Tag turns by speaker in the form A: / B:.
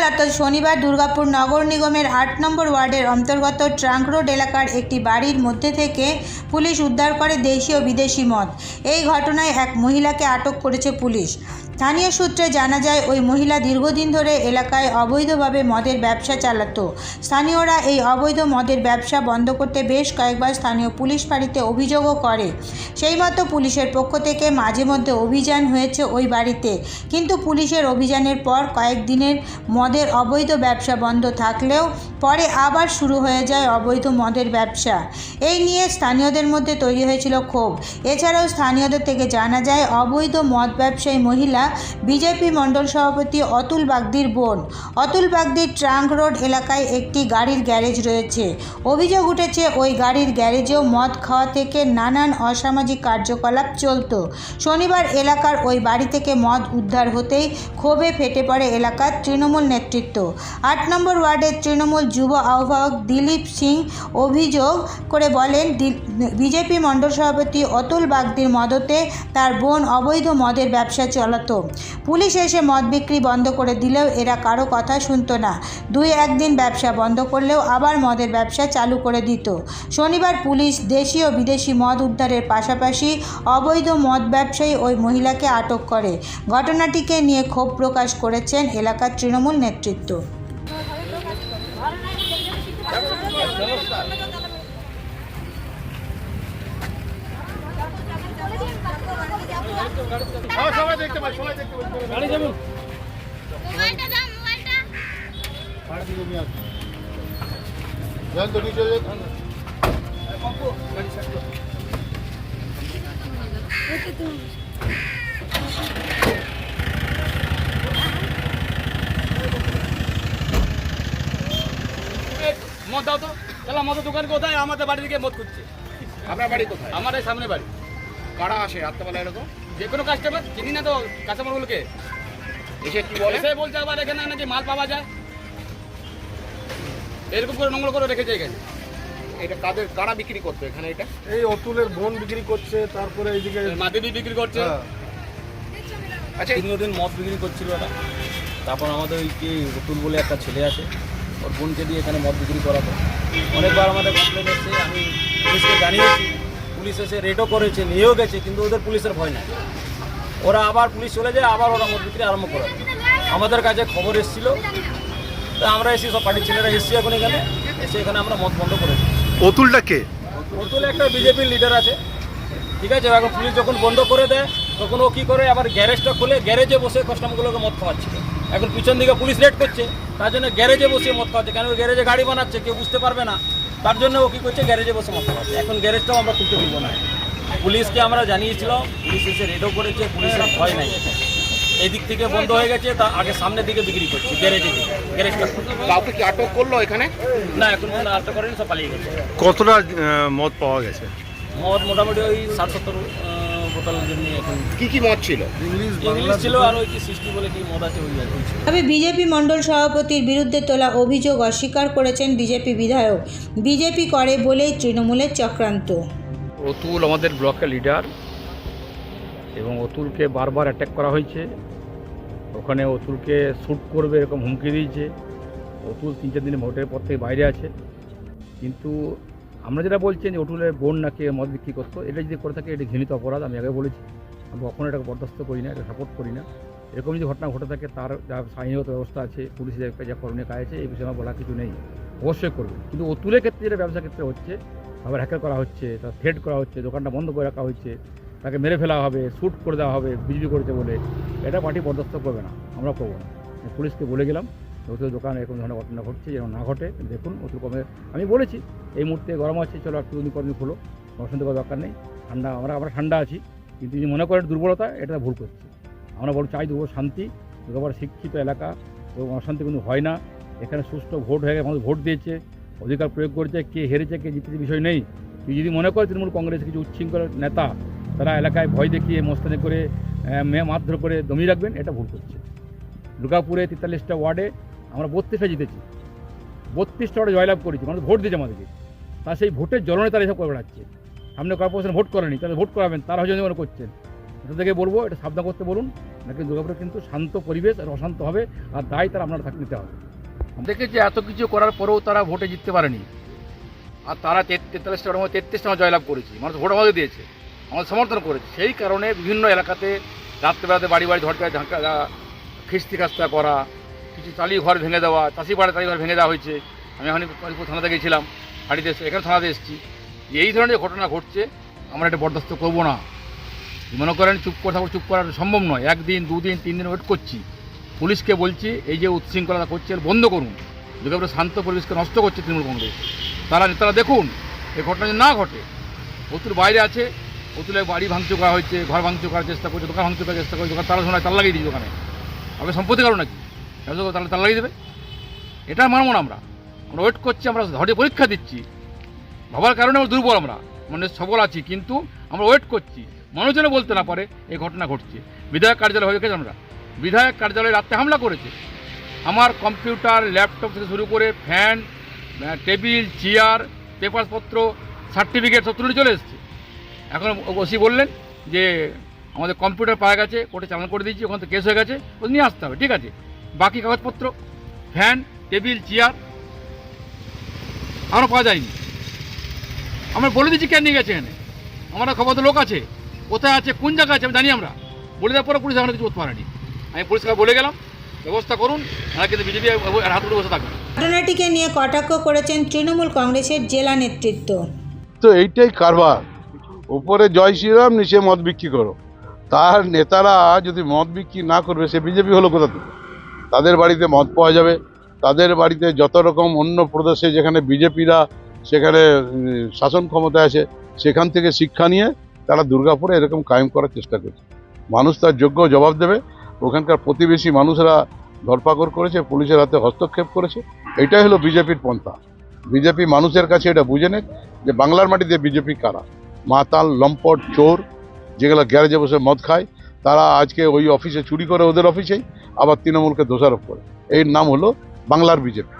A: গতকাল অর্থাৎ শনিবার দুর্গাপুর নগর নিগমের আট নম্বর ওয়ার্ডের অন্তর্গত ট্রাঙ্ক রোড এলাকার একটি বাড়ির মধ্যে থেকে পুলিশ উদ্ধার করে দেশি ও বিদেশি মদ। এই ঘটনায় এক মহিলাকে আটক করেছে পুলিশ। স্থানীয় সূত্রে জানা যায়, ওই মহিলা দীর্ঘদিন ধরে এলাকায় অবৈধভাবে মদের ব্যবসা চালাতো। স্থানীয়রা এই অবৈধ মদের ব্যবসা বন্ধ করতে বেশ কয়েকবার স্থানীয় পুলিশ ফাঁড়িতে অভিযোগও করে। সেই মতো পুলিশের পক্ষ থেকে মাঝে মধ্যে অভিযান হয়েছে ওই বাড়িতে। কিন্তু পুলিশের অভিযানের পর কয়েকদিনের মদের অবৈধ ব্যবসা বন্ধ থাকলেও পরে আবার শুরু হয়ে যায় অবৈধ মদের ব্যবসা। এই নিয়ে স্থানীয়দের মধ্যে তৈরি হয়েছিল ক্ষোভ। এছাড়াও স্থানীয়দের থেকে জানা যায়, অবৈধ মদ ব্যবসায়ী মহিলা বিজেপি মণ্ডল সভাপতি অতুল বাগদির বোন। অতুল বাগদির ট্রাঙ্ক রোড এলাকায় একটি গাড়ির গ্যারেজ রয়েছে। অভিযোগ উঠেছে, ওই গাড়ির গ্যারেজেও মদ খাওয়া থেকে নানান অসামাজিক কার্যকলাপ চলতো। শনিবার এলাকার ওই বাড়ি থেকে মদ উদ্ধার হতেই ক্ষোভে ফেটে পড়ে এলাকার তৃণমূল নেতৃত্ব। আট নম্বর ওয়ার্ডের তৃণমূল যুব আহ্বায়ক দিলীপ সিং অভিযোগ করে বলেন বিজেপি মণ্ডল সভাপতি অতুল বাগদির মদতে তার বোন অবৈধ মদের ব্যবসা চালাতো। পুলিশ এসে মদ বিক্রি বন্ধ করে দিলেও এরা কারও কথা শুনতো না। দুই একদিন ব্যবসা বন্ধ করলেও আবার মদের ব্যবসা চালু করে দিত। শনিবার পুলিশ দেশি ও বিদেশি মদ উদ্ধারের পাশাপাশি অবৈধ মদ ব্যবসায়ী ওই মহিলাকে আটক করে। ঘটনাটিকে নিয়ে ক্ষোভ প্রকাশ করেছেন এলাকার তৃণমূল নেতৃত্ব।
B: হ্যাঁ, সবাই দেখতে পাই সবাই দেখতে পাই গাড়ি যাবেন
C: মোবাইলটা দাও মোবাইলটা
B: ভাড়া দিকে নিয়ে আসুন যান তো নিচে যান
D: মদ দাও তো। তাহলে মদের দোকান কোথায়? আমাদের বাড়ি থেকে মদ খুঁজছে।
B: আপনার বাড়ি কোথায়?
D: আমার এই সামনে বাড়ি।
B: কারা আসে রাত্রেবেলা এরকম?
D: যে কোনো কাস্টমার চিনি না তো কাস্টমারগুলোকে
B: এসে কি বলে?
D: এসে বলছে আবার এখানে নাকি মাল পাওয়া যায়। এরকম করে নোংরা করে রেখেছে এখানে।
B: এটা কাদের কারা বিক্রি করতো এখানে এটা?
E: এই অতুলের বোন বিক্রি করছে তারপরে এইদিকে
D: মাদেবী বিক্রি করছে।
E: হ্যাঁ,
B: আচ্ছা
F: দীর্ঘদিন মদ বিক্রি করছিল ওরা। তারপর আমাদের ওই কি অতুল বলে একটা ছেলে আছে। ওর বোনকে দিয়ে এখানে মদ বিক্রি করাতো অনেকবার আমাদের কমপ্লেন এসছে আমি পুলিশকে জানিয়েছি পুলিশ এসে রেডও করেছে নিয়েও গেছে কিন্তু ওদের পুলিশের ভয় নাই। ওরা আবার পুলিশ চলে যায় আবার ওরা মদ বিক্রি আরম্ভ করে। আমাদের কাছে খবর এসেছিল। তা আমরা এসে সব পার্টির ছেলেরা এসেছি এখন এখানে। এসে এখানে আমরা মদ বন্ধ করেছি
E: অতুলটা কে?
F: অতুল একটা বিজেপির লিডার আছে। ঠিক আছে এখন পুলিশ যখন বন্ধ করে দেয় তখন ও কী করে? আবার গ্যারেজটা খুলে গ্যারেজে বসে কাস্টমারগুলোকে মদ খাওয়াচ্ছিল এখন পিছন দিকে পুলিশ রেড করছে তার জন্য গ্যারেজে বসে মদ খাওয়াচ্ছে। কেন গ্যারেজে গাড়ি বানাচ্ছে? কেউ বুঝতে পারবে না। তার জন্য ও কী করছে? গ্যারেজে বসে মদ খাওয়াচ্ছে। এখন গ্যারেজটাও আমরা খুলতে দিব না। পুলিশকে আমরা জানিয়েছিলাম পুলিশ এসে রেডও করেছে পুলিশের ভয় নাই। এই দিক থেকে বন্ধ হয়ে গেছে তা আগে সামনের দিকে বিক্রি করছে গ্যারেজে দিকে গ্যারেজটা
B: কাউকে কি আটক করল এখানে?
F: না এখন কোনো আটটা করেনি সব পালিয়ে গেছে।
E: কতটা মদ পাওয়া গেছে?
F: মদ মোটামুটি ওই ষাট সত্তর বোতলের জন্য এখন
B: কি কি মদ ছিল?
F: ইংলিশ ছিল আর ওই কি সৃষ্টি বলে কি মদ আছে ওই
A: তবে বিজেপি মণ্ডল সভাপতির বিরুদ্ধে তোলা অভিযোগ অস্বীকার করেছেন বিজেপি বিধায়ক। বিজেপি করে বলেই তৃণমূলের চক্রান্ত।
G: অতুল আমাদের ব্লকের লিডার এবং অতুলকে বারবার অ্যাটাক করা হয়েছে। ওখানে অতুলকে শ্যুট করবে এরকম হুমকি দিয়েছে। অতুল তিন চার দিনে ভোটের পর থেকে বাইরে আছে। কিন্তু আমরা যেটা বলছেন যে অতুলের বোন নাকি মদ বিক্রি করতো, এটা যদি করে থাকে এটা ঘৃণিত অপরাধ, আমি আগে বলেছি। আমি কখনো এটাকে বরদাস্ত করি না, এটা সাপোর্ট করি না। এরকম যদি ঘটনা ঘটে থাকে, তার যা আইনগত ব্যবস্থা আছে, পুলিশের যা করণীয় কাজ আছে, এই বিষয়ে আমার বলা কিছু নেই। অবশ্যই করবে। কিন্তু অতুলের ক্ষেত্রে যেটা ব্যবসা ক্ষেত্রে হচ্ছে, আবার হ্যাকার করা হচ্ছে, তার থ্রেড করা হচ্ছে, দোকানটা বন্ধ করে রাখা হচ্ছে, তাকে মেরে ফেলা হবে শ্যুট করে দেওয়া হবে বিজলি করেছে বলে, এটা পার্টি বরদাস্ত করবে না। আমরা করব না। পুলিশকে বলে গেলাম ওদের দোকানে এরকম ধরনের ঘটনা ঘটছে, যেন না ঘটে, দেখুন, ওষুধ কমে। আমি বলেছি, এই মুহূর্তে গরম আছে, চলো একটু দিন খোলো অশান্তি করার দরকার নেই। ঠান্ডা, আমরা আমরা ঠান্ডা আছি, কিন্তু যদি মনে করেন দুর্বলতা, এটা ভুল করছে। আমরা বড় চাই দেবো শান্তি একেবারে শিক্ষিত এলাকা, এবং অশান্তি কোনো হয় না। এখানে সুষ্ঠু ভোট হয়ে গেছে ভোট দিয়েছে, অধিকার প্রয়োগ করেছে, কে হেরেছে, কে জিতেছে বিষয় নেই। তুই যদি মনে করে তৃণমূল কংগ্রেস কিছু উচ্ছৃঙ্খল নেতা, তারা এলাকায় ভয় দেখিয়ে, মোস্তানি করে মারধর করে দমিয়ে রাখবেন, এটা ভুল করছে। দুর্গাপুরে তেতাল্লিশটা ওয়ার্ডে আমরা বত্রিশটা জিতেছি। বত্রিশটা ওয়ার্ডে জয়লাভ করেছি, মানুষ ভোট দিয়েছে আমাদেরকে। তা সেই ভোটের জ্বলনে তারা এসব করে বেড়াচ্ছে। সামনে কর্পোরেশন ভোট করেনি তাদের ভোট করাবেন, তারা হয়তো মনে করছেন। এটা থেকে বলব, এটা সাবধান করতে বলুন, নাকি দুর্গাপুরে কিন্তু শান্ত পরিবেশ আর অশান্ত হবে, আর দায় তারা আপনারা থাক নিতে হবে। দেখেছি, এত কিছু করার পরেও তারা ভোটে জিততে পারেনি। আর তারা তেত- তেতাল্লিশটা মধ্যে তেত্রিশটা জয়লাভ করেছি, মানুষ ভোট আমাদের দিয়েছে, আমাদের সমর্থন করেছে। সেই কারণে বিভিন্ন এলাকাতে রাত্রেবেলাতে বাড়ি বাড়ি ঝটকা ঝাঁকা, খিস্তি খাস্তা করা কিছু টালি ঘর ভেঙে দেওয়া চাষি পাড়ে টালি ঘর ভেঙে দেওয়া হয়েছে। আমি এখন কালীপুর থানাতে গেছিলাম, হাড়িতে এসে এখানে থানাতে এসেছি। যে এই ধরনের ঘটনা ঘটছে, আমরা এটা বরদাস্ত করব না। মনে করেন চুপ করে থাকব চুপ করা সম্ভব নয়। একদিন, দুদিন, তিন দিন ওয়েট করছি। পুলিশকে বলছি, এই যে উচ্ছৃঙ্খলা করছে বন্ধ করুন। দুর্গাপুরের শান্ত পরিবেশকে নষ্ট করছে তৃণমূল কংগ্রেস। তারা নেতারা দেখুন, এই ঘটনা যেন না ঘটে অতুল বাইরে আছে অতুলের বাড়ি ভাঙচুর করা হয়েছে, ঘর ভাঙচুর করার চেষ্টা করছে, দোকান ভাঙচুর করার চেষ্টা করছে, দোকান তালা শোনায়, তালা লাগিয়ে দিয়েছে দোকানে। আপনি সম্পত্তি কারও নাকি? তাহলে তালা লাগিয়ে দেবে। এটা মানবো না আমরা। আমরা ওয়েট করছি, আমরা ধরে পরীক্ষা দিচ্ছি। ভাবার কারণে আমরা দুর্বল আমরা। মানে সবল আছি, কিন্তু আমরা ওয়েট করছি। মানুষ যেন বলতে না পারে এই ঘটনা ঘটছে। বিধায়ক কার্যালয় হয়ে গেছে আমরা। বিধায়ক কার্যালয়ে রাত্রে হামলা করেছে। আমার কম্পিউটার ল্যাপটপ থেকে শুরু করে ফ্যান টেবিল চেয়ার পেপারপত্র সার্টিফিকেট সব তুলে চলে এসছে। এখন ওসি বললেন যে, আমাদের কম্পিউটার পাওয়া গেছে, কোর্টে চালান করে দিয়েছি, ওখান থেকে কেস হয়ে গেছে ও নিয়ে আসতে হবে, ঠিক আছে। বাকি কাগজপত্র ফ্যান টেবিল চেয়ার এখনও পাওয়া যায়নি। আমরা বলে দিচ্ছি কেন নিয়ে গেছে এখানে। আমরা খবর তো লোক আছে। কোথায় আছে কোন জায়গায় আছে আমি জানি আমরা। বলে দেওয়ার পরে পুলিশ আমরা কিছু করতে পারেনি। আমি পুলিশকে বলে গেলাম ব্যবস্থা করুন এরা কিন্তু বিজেপি হাত তুলে বসে থাকবে
A: ঘটনাটিকে নিয়ে কটাক্ষ করেছেন তৃণমূল কংগ্রেসের জেলা নেতৃত্ব।
B: তো এইটাই কারবার। উপরে জয় শ্রীরাম নিচে মদ বিক্রি করো। তার নেতারা যদি মদ বিক্রি না করবে সে বিজেপি হলো কোথা থেকে? তাদের বাড়িতে মদ পাওয়া যাবে। তাদের বাড়িতে যত রকম অন্য প্রদেশে যেখানে বিজেপিরা সেখানে শাসন ক্ষমতায় আছে সেখান থেকে শিক্ষা নিয়ে তারা দুর্গাপুরে এরকম কায়েম করার চেষ্টা করছে। মানুষ তার যোগ্য জবাব দেবে। ওখানকার প্রতিবেশী মানুষরা ধরপাকড় করেছে, পুলিশের হাতে হস্তক্ষেপ করেছে। এটাই হলো বিজেপির পন্থা। বিজেপি মানুষের কাছে এটা বুঝে নেক যে বাংলার মাটিতে বিজেপি কারা? মাতাল, লম্পট, চোর, যেগুলো গ্যারেজে বসে মদ খায়, তারা আজকে ওই অফিসে চুরি করে ওদের অফিসেই আবার তৃণমূলকে দোষারোপ করে। এর নাম হলো বাংলার বিজেপি।